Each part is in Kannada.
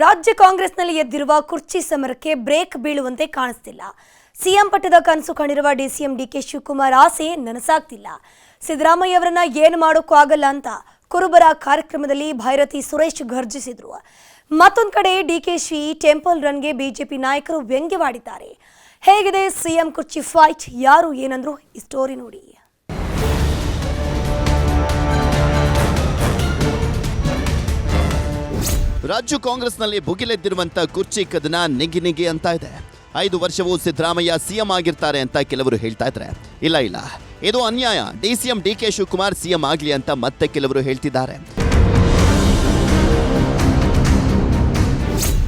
ರಾಜ್ಯ ಕಾಂಗ್ರೆಸ್ನಲ್ಲಿ ಎದ್ದಿರುವ ಕುರ್ಚಿ ಸಮರಕ್ಕೆ ಬ್ರೇಕ್ ಬೀಳುವಂತೆ ಕಾಣಿಸ್ತಿಲ್ಲ. ಸಿಎಂ ಪಟ್ಟದ ಕನಸು ಕಂಡಿರುವ ಡಿಸಿಎಂ ಡಿಕೆ ಶಿವಕುಮಾರ್ ಆಸೆ ನನಸಾಗ್ತಿಲ್ಲ. ಸಿದ್ದರಾಮಯ್ಯ ಅವರನ್ನ ಏನು ಮಾಡೋಕ್ಕೂ ಆಗಲ್ಲ ಅಂತ ಕುರುಬರ ಕಾರ್ಯಕ್ರಮದಲ್ಲಿ ಭೈರತಿ ಸುರೇಶ್ ಗರ್ಜಿಸಿದ್ರು ಮತ್ತೊಂದು ಕಡೆ ಡಿಕೆಶಿ ಟೆಂಪಲ್ ರನ್ಗೆ ಬಿಜೆಪಿ ನಾಯಕರು ವ್ಯಂಗ್ಯವಾಡಿದ್ದಾರೆ. ಹೇಗಿದೆ ಸಿಎಂ ಕುರ್ಚಿ ಫೈಟ್? ಯಾರು ಏನಂದ್ರು ಈ ಸ್ಟೋರಿ ನೋಡಿ. ರಾಜ್ಯ ಕಾಂಗ್ರೆಸ್ನಲ್ಲಿ ಭುಗಿಲೆದ್ದಿರುವಂತ ಕುರ್ಚಿ ಕದನ ನಿಗಿ ನಿಗಿ ಅಂತ ಇದೆ. ಐದು ವರ್ಷವೂ ಸಿದ್ದರಾಮಯ್ಯ ಸಿಎಂ ಆಗಿರ್ತಾರೆ ಅಂತ ಕೆಲವರು ಹೇಳ್ತಾ ಇದ್ರೆ. ಇಲ್ಲ ಇಲ್ಲ. ಇದು ಅನ್ಯಾಯ. D CM D K Shivakumar CM ಆಗಲಿ ಅಂತ ಮತ್ತೆ ಕೆಲವರು ಹೇಳ್ತಿದ್ದಾರೆ.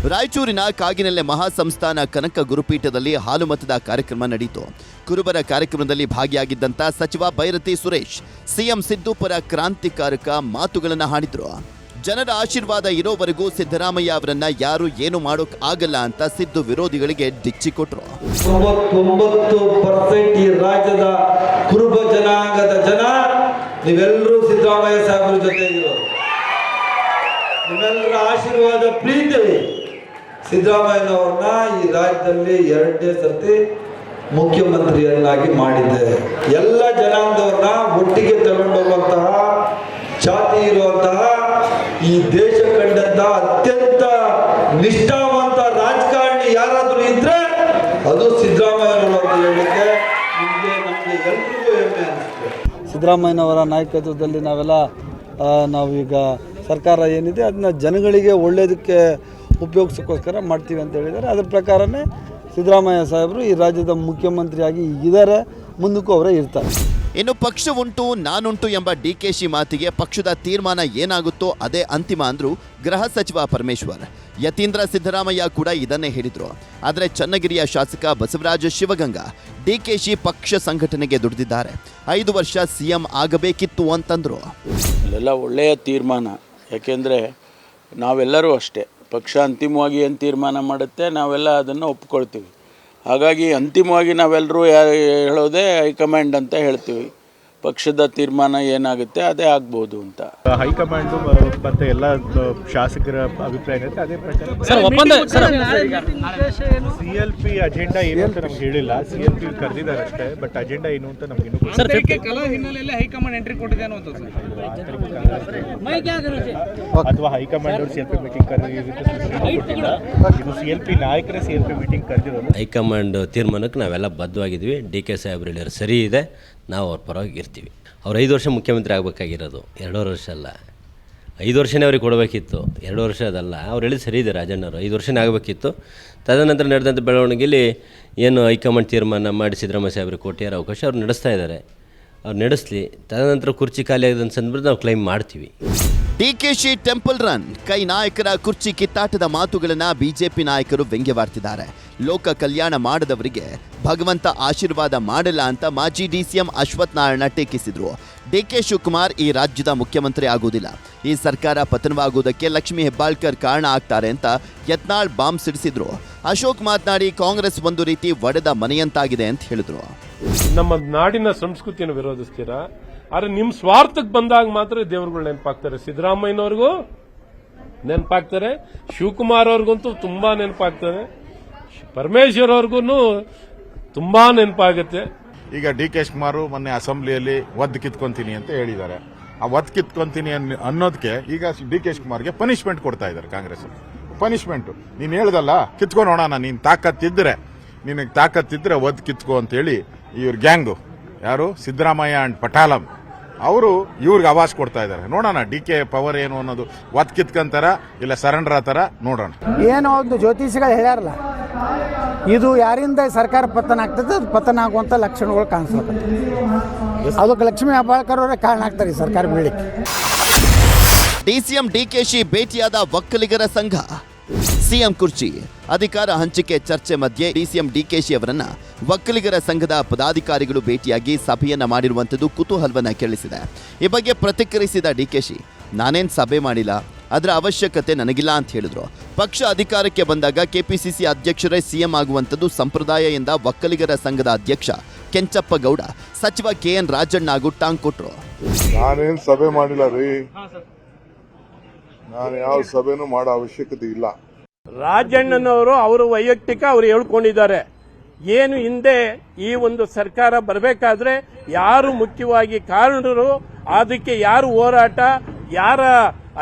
ರಾಯಚೂರಿನ ಕಾಗಿನೆಲೆ ಮಹಾಸಂಸ್ಥಾನ ಕನಕ ಗುರುಪೀಠದಲ್ಲಿ ಹಾಲು ಮತದ ಕಾರ್ಯಕ್ರಮ ನಡೆಯಿತು ಕುರುಬರ ಕಾರ್ಯಕ್ರಮದಲ್ಲಿ ಭಾಗಿಯಾಗಿದ್ದಂತ ಸಚಿವ ಭೈರತಿ ಸುರೇಶ್, ಸಿಎಂ ಸಿದ್ದು ಪರ ಕ್ರಾಂತಿಕಾರಕ ಮಾತುಗಳನ್ನು ಹಾಡಿದ್ರು. ಜನರ ಆಶೀರ್ವಾದ ಇರೋವರೆಗೂ ಸಿದ್ದರಾಮಯ್ಯ ಅವರನ್ನ ಯಾರು ಏನು ಮಾಡೋಕ್ ಆಗಲ್ಲ ಅಂತ ಸಿದ್ದು ವಿರೋಧಿಗಳಿಗೆ ಡಿಚ್ಚಿ ಕೊಟ್ರು. ಪರ್ಸೆಂಟ್ ಈ ರಾಜ್ಯದ ಕುರುಬ ಜನಾಂಗದ ಜನ ನೀವೆಲ್ಲರೂ ಸಿದ್ದರಾಮಯ್ಯ ಸಾಹೇಬರ ಜೊತೆ ನಿಮ್ಮೆಲ್ಲರ ಆಶೀರ್ವಾದ ಪ್ರೀತಿ ಸಿದ್ದರಾಮಯ್ಯನವ್ರನ್ನ ಈ ರಾಜ್ಯದಲ್ಲಿ ಎರಡನೇ ಸರ್ತಿ ಮುಖ್ಯಮಂತ್ರಿಯನ್ನಾಗಿ ಮಾಡಿದ್ದೇವೆ ಎಲ್ಲ ಜನಾಂಗದವ್ರನ್ನ ಒಟ್ಟಿಗೆ ತಗೊಂಡೋಗುವಂತಹ ಜಾತಿ ಇರುವಂತಹ ಈ ದೇಶ ಕಂಡಂತ ಅತ್ಯಂತ ನಿಷ್ಠಾವಂತ ರಾಜಕಾರಣಿ ಯಾರಾದ್ರೂ ಇದ್ರೆ ಅದು ಸಿದ್ದರಾಮಯ್ಯನವರು ಹೇಳಲಿಕ್ಕೆ ನಿಮಗೆ ನಮಗೆ ಎಲ್ರಿಗೂ ಹೆಮ್ಮೆ ಅನಿಸುತ್ತೆ. ಸಿದ್ದರಾಮಯ್ಯನವರ ನಾಯಕತ್ವದಲ್ಲಿ ನಾವೆಲ್ಲ ನಾವೀಗ ಸರ್ಕಾರ ಏನಿದೆ ಅದನ್ನ ಜನಗಳಿಗೆ ಒಳ್ಳೆಯದಕ್ಕೆ ಉಪಯೋಗಿಸೋಕ್ಕೋಸ್ಕರ ಮಾಡ್ತೀವಿ ಅಂತ ಹೇಳಿದ್ದಾರೆ. ಅದ್ರ ಪ್ರಕಾರನೇ ಸಿದ್ದರಾಮಯ್ಯ ಸಾಹೇಬರು ಈ ರಾಜ್ಯದ ಮುಖ್ಯಮಂತ್ರಿಯಾಗಿ ಇದ್ದಾರೆ, ಮುಂದಕ್ಕೂ ಅವರೇ ಇರ್ತಾರೆ. ಇನ್ನು ಪಕ್ಷ ಉಂಟು ನಾನುಂಟು ಎಂಬ ಡಿಕೆಶಿ ಮಾತಿಗೆ ಪಕ್ಷದ ತೀರ್ಮಾನ ಏನಾಗುತ್ತೋ ಅದೇ ಅಂತಿಮ ಅಂದ್ರು ಗೃಹ ಸಚಿವ ಪರಮೇಶ್ವರ್. ಯತೀಂದ್ರ ಸಿದ್ದರಾಮಯ್ಯ ಕೂಡ ಇದನ್ನೇ ಹೇಳಿದ್ರು. ಆದರೆ ಚನ್ನಗಿರಿಯ ಶಾಸಕ ಬಸವರಾಜ ಶಿವಗಂಗಾ ಡಿಕೆಶಿ ಪಕ್ಷ ಸಂಘಟನೆಗೆ ದುಡಿದಿದ್ದಾರೆ. ಐದು ವರ್ಷ ಸಿಎಂ ಆಗಬೇಕಿತ್ತು ಅಂತಂದ್ರು. ಅಲ್ಲೆಲ್ಲ ಒಳ್ಳೆಯ ತೀರ್ಮಾನ. ಯಾಕೆಂದರೆ ನಾವೆಲ್ಲರೂ ಅಷ್ಟೇ. ಪಕ್ಷ ಅಂತಿಮವಾಗಿ ಏನು ತೀರ್ಮಾನ ಮಾಡುತ್ತೆ, ನಾವೆಲ್ಲ ಅದನ್ನು ಒಪ್ಕೊಳ್ತೀವಿ. ಹಾಗಾಗಿ ಅಂತಿಮವಾಗಿ ನಾವೆಲ್ಲರೂ ಹೇಳೋದೇ ಹೈಕಮಾಂಡ್ ಅಂತ ಹೇಳ್ತೀವಿ. ಪಕ್ಷದ ತೀರ್ಮಾನ ಏನಾಗುತ್ತೆ ಅದೇ ಆಗ್ಬೋದು ಅಂತ ಹೈಕಮಾಂಡ್ ಮತ್ತೆ ಎಲ್ಲ ಶಾಸಕರ ಅಭಿಪ್ರಾಯ ಏನಿರುತ್ತೆ ಅದೇ ಪ್ರಕಾರ ಸರ್ ಒಪ್ಪಂದ sir C L P agenda ಏನು ಅಂತ ನಮ್ಗೆ ಹೇಳಿಲ್ಲ ಸಿ ಎಲ್ ಪಿ ಕರೆದಿದ್ದಾರೆ ಅಷ್ಟೇ ಬಟ್ ಅಜೆಂಡಾ ಏನು ಅಂತ ನಮ್ಗೆ ಇನ್ನೂ ಹಿನ್ನೆಲೆಯಲ್ಲಿ ಹೈಕಮಾಂಡ್ ಎಂಟ್ರಿ ಕೊಟ್ಟಿದೆ ಅನ್ನೋದು ಅಥವಾ ಹೈಕಮಾಂಡ್ ಅವರು ಸಿ ಎಲ್ ಪಿ ಮೀಟಿಂಗ್ ಕರೆದಿಲ್ಲ ಇದು ಸಿ ಎಲ್ ಪಿ ನಾಯಕರೇ ಸಿ ಎಲ್ ಪಿ ಮೀಟಿಂಗ್ ಕರೆದಿರೋದು ಹೈಕಮಾಂಡ್ ತೀರ್ಮಾನಕ್ಕೆ ನಾವೆಲ್ಲ ಬದ್ಧವಾಗಿದ್ವಿ ಡಿ ಕೆ ಸಾಹೇಬ್ರು ಹೇಳಿದ್ರು ಸರಿ ಇದೆ ನಾವು ಅವ್ರ ಪರವಾಗಿ ಇರ್ತೀವಿ. ಅವ್ರು ಐದು ವರ್ಷ ಮುಖ್ಯಮಂತ್ರಿ ಆಗಬೇಕಾಗಿರೋದು. ಎರಡೂವರೆ ವರ್ಷ ಅಲ್ಲ. ಐದು ವರ್ಷನೇ ಅವ್ರಿಗೆ ಕೊಡಬೇಕಿತ್ತು. ಎರಡು ವರ್ಷ ಅದಲ್ಲ. ಅವ್ರು ಹೇಳಿದ ಸರಿ ಇದೆ ರಾಜಣ್ಣವರು. ಐದು ವರ್ಷನೇ ಆಗಬೇಕಿತ್ತು. ತದನಂತರ ನಡೆದಂಥ ಬೆಳವಣಿಗೆಯಲ್ಲಿ ಏನು ಹೈಕಮಾಂಡ್ ತೀರ್ಮಾನ ಮಾಡಿ ಸಿದ್ದರಾಮಯ್ಯ ಸಾಹೇಬ್ರಿಗೆ ಕೊಟ್ಟಿರೋ ಅವಕಾಶ ಅವ್ರು ನಡೆಸ್ತಾ ಇದ್ದಾರೆ. ಅವ್ರು ನಡೆಸಲಿ. ತದನಂತರ ಕುರ್ಚಿ ಖಾಲಿ ಆಗಿದೆ ಅಂದ್ಬಿಟ್ಟು ನಾವು ಕ್ಲೈಮ್ ಮಾಡ್ತೀವಿ. D K Shi temple run. ಕೈ ನಾಯಕರ ಕುರ್ಚಿ ಕಿತ್ತಾಟದ ಮಾತುಗಳನ್ನು ಬಿಜೆಪಿ ನಾಯಕರು ವ್ಯಂಗ್ಯವಾಡ್ತಿದ್ದಾರೆ. ಲೋಕ ಕಲ್ಯಾಣ ಮಾಡದವರಿಗೆ ಭಗವಂತ ಆಶೀರ್ವಾದ ಮಾಡಲ್ಲ ಅಂತ ಮಾಜಿ ಡಿ ಸಿಎಂ ಅಶ್ವಥ್ ನಾರಾಯಣ ಟೀಕಿಸಿದ್ರು. ಡಿಕೆ ಶಿವಕುಮಾರ್ ಈ ರಾಜ್ಯದ ಮುಖ್ಯಮಂತ್ರಿ ಆಗುವುದಿಲ್ಲ. ಈ ಸರ್ಕಾರ ಪತನವಾಗುವುದಕ್ಕೆ ಲಕ್ಷ್ಮಿ ಹೆಬ್ಬಾಳ್ಕರ್ ಕಾರಣ ಆಗ್ತಾರೆ ಅಂತ ಯತ್ನಾಳ್ ಬಾಂಬ್ ಸಿಡಿಸಿದ್ರು. ಅಶೋಕ್ ಮಾತನಾಡಿ ಕಾಂಗ್ರೆಸ್ ಒಂದು ರೀತಿ ಒಡೆದ ಮನೆಯಂತಾಗಿದೆ ಅಂತ ಹೇಳಿದ್ರು. ನಮ್ಮ ನಾಡಿನ ಸಂಸ್ಕೃತಿಯನ್ನು ವಿರೋಧಿಸ್ತೀರಾ? ಆದ್ರೆ ನಿಮ್ ಸ್ವಾರ್ಥಕ್ಕೆ ಬಂದಾಗ ಮಾತ್ರ ದೇವರುಗಳು ನೆನಪಾಗ್ತಾರೆ. ಸಿದ್ದರಾಮಯ್ಯನವ್ರಿಗೂ ನೆನಪಾಗ್ತಾರೆ. ಶಿವಕುಮಾರ್ ಅವ್ರಿಗಂತೂ ತುಂಬಾ ನೆನಪಾಗ್ತಾರೆ ಪರಮೇಶ್ವರ್ ಅವ್ರಿಗೂ ತುಂಬಾ ನೆನಪಾಗುತ್ತೆ. ಈಗ ಡಿ ಕೆ ಶಿವಕುಮಾರ್ ಮೊನ್ನೆ ಅಸೆಂಬ್ಲಿಯಲ್ಲಿ ಒದ್ದು ಕಿತ್ಕೊಂತೀನಿ ಅಂತ ಹೇಳಿದ್ದಾರೆ. ಆ ಒದ್ ಕಿತ್ಕೊಂತೀನಿ ಅನ್- ಅನ್ನೋದಕ್ಕೆ ಈಗ ಡಿ ಕೆ ಶಿವಕುಮಾರ್ಗೆ ಪನಿಷ್ಮೆಂಟ್ ಕೊಡ್ತಾ ಇದ್ದಾರೆ ಕಾಂಗ್ರೆಸ್ ಪನಿಷ್ಮೆಂಟ್ ನೀನ್ ಹೇಳ್ದಲ್ಲ ಕಿತ್ಕೊಂಡೋಣ ನೋಡೋಣ ನೀನ್ ತಾಕತ್ತಿದ್ರೆ. ನಿನಗೆ ತಾಕತ್ತಿದ್ರೆ ಒದ್ ಕಿತ್ಕೊ ಅಂತ ಹೇಳಿ ಇವ್ರ ಗ್ಯಾಂಗು. ಯಾರು? ಸಿದ್ದರಾಮಯ್ಯ ಅಂಡ್ ಪಟಾಲಂ. ಅವರು ಇವ್ರಿಗೆ ಆವಾಸ್ ಕೊಡ್ತಾ ಇದ್ದಾರೆ. ನೋಡೋಣ ಡಿ ಕೆ ಪವರ್ ಏನು ಅನ್ನೋದು. ಒದ್ ಕಿತ್ಕೊಂತಾರ ಇಲ್ಲ ಸರೆಂಡರ್ ಆತರ ನೋಡೋಣ. ಏನೋ ಒಂದು ಜ್ಯೋತಿಷಿಗಳು ಹೇಳ್ಯಾರಲ್ಲ. ಇದು ಯಾರಿಂದ ಸರ್ಕಾರ ಪತನ ಆಗ್ತದೆ, ಅದು ಪತನ ಆಗುವಂಥ ಲಕ್ಷಣಗಳು ಕಾಣಿಸ್ಬೇಕು ಅದಕ್ಕೆ ಲಕ್ಷ್ಮೀ ಹೆಬ್ಬಾಳ್ಕರ್ ಅವರೇ ಕಾರಣ ಆಗ್ತಾರೆ ಈ ಸರ್ಕಾರ ಬೀಳಿಕ್ಕೆ ಡಿಸಿಎಂ ಡಿಕೆಶಿ ಭೇಟಿಯಾದ ಒಕ್ಕಲಿಗರ ಸಂಘ. ಸಿಎಂ ಕುರ್ಚಿ ಅಧಿಕಾರ ಹಂಚಿಕೆ ಚರ್ಚೆ ಮಧ್ಯೆ ಡಿಸಿಎಂ ಡಿಕೆಶಿ ಅವರನ್ನ ಒಕ್ಕಲಿಗರ ಸಂಘದ ಪದಾಧಿಕಾರಿಗಳು ಭೇಟಿಯಾಗಿ ಸಭೆಯನ್ನ ಮಾಡಿರುವಂಥದ್ದು ಕುತೂಹಲವನ್ನ ಕೇಳಿಸಿದೆ ಈ ಬಗ್ಗೆ ಪ್ರತಿಕ್ರಿಯಿಸಿದ ಡಿಕೆಶಿ, ನಾನೇನ್ ಸಭೆ ಮಾಡಿಲ್ಲ, ಅದರ ಅವಶ್ಯಕತೆ ನನಗಿಲ್ಲ ಅಂತ ಹೇಳಿದ್ರು. ಪಕ್ಷ ಅಧಿಕಾರಕ್ಕೆ ಬಂದಾಗ ಕೆಪಿಸಿಸಿ ಅಧ್ಯಕ್ಷರೇ ಸಿಎಂ ಆಗುವಂಥದ್ದು ಸಂಪ್ರದಾಯ ಎಂದ ಒಕ್ಕಲಿಗರ ಸಂಘದ ಅಧ್ಯಕ್ಷ ಕೆಂಚಪ್ಪ ಗೌಡ ಸಚಿವ ಕೆಎನ್ ರಾಜಣ್ಣ ಹಾಗೂ ಟಾಂಗ್ ಕೊಟ್ರು ನಾನೇನು ಸಭೆ ಮಾಡಿಲ್ಲ ರೀ. ನಾನು ಯಾವ ಸಭೆನೂ ಮಾಡೋ ಅವಶ್ಯಕತೆ ಇಲ್ಲ. ರಾಜಣ್ಣನವರು ಅವರು ವೈಯಕ್ತಿಕ ಅವರು ಹೇಳ್ಕೊಂಡಿದ್ದಾರೆ. ಏನು ಹಿಂದೆ ಈ ಒಂದು ಸರ್ಕಾರ ಬರಬೇಕಾದ್ರೆ ಯಾರು ಮುಖ್ಯವಾಗಿ ಕಾರಣರು ಅದಕ್ಕೆ ಯಾರು ಹೋರಾಟ ಯಾರ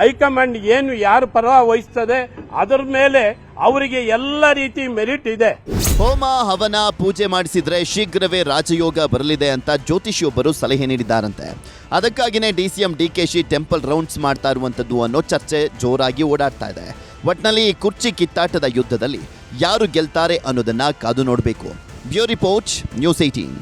ಹೈಕಮಾಂಡ್ ಏನು ಯಾರು ಪರ ವಹಿಸ್ತದೆ, ಅದರ ಮೇಲೆ ಅವರಿಗೆ ಎಲ್ಲ ರೀತಿ ಮೆರಿಟ್ ಇದೆ. ಹೋಮ, ಹವನ, ಪೂಜೆ ಮಾಡಿಸಿದ್ರೆ ಶೀಘ್ರವೇ ರಾಜಯೋಗ ಬರಲಿದೆ ಅಂತ ಜ್ಯೋತಿಷಿಯೊಬ್ಬರು ಸಲಹೆ ನೀಡಿದ್ದಾರಂತೆ. ಅದಕ್ಕಾಗಿನೇ ಡಿಸಿಎಂ ಡಿಕೆಶಿ ಟೆಂಪಲ್ ರೌಂಡ್ಸ್ ಮಾಡ್ತಾ ಇರುವಂತದ್ದು ಅನ್ನೋ ಚರ್ಚೆ ಜೋರಾಗಿ ಓಡಾಡ್ತಾ ಇದೆ. ಒಟ್ನಲ್ಲಿ ಈ ಕುರ್ಚಿ ಕಿತ್ತಾಟದ ಯುದ್ಧದಲ್ಲಿ ಯಾರು ಗೆಲ್ತಾರೆ ಅನ್ನೋದನ್ನ ಕಾದು ನೋಡಬೇಕು. Bureau report, news eighteen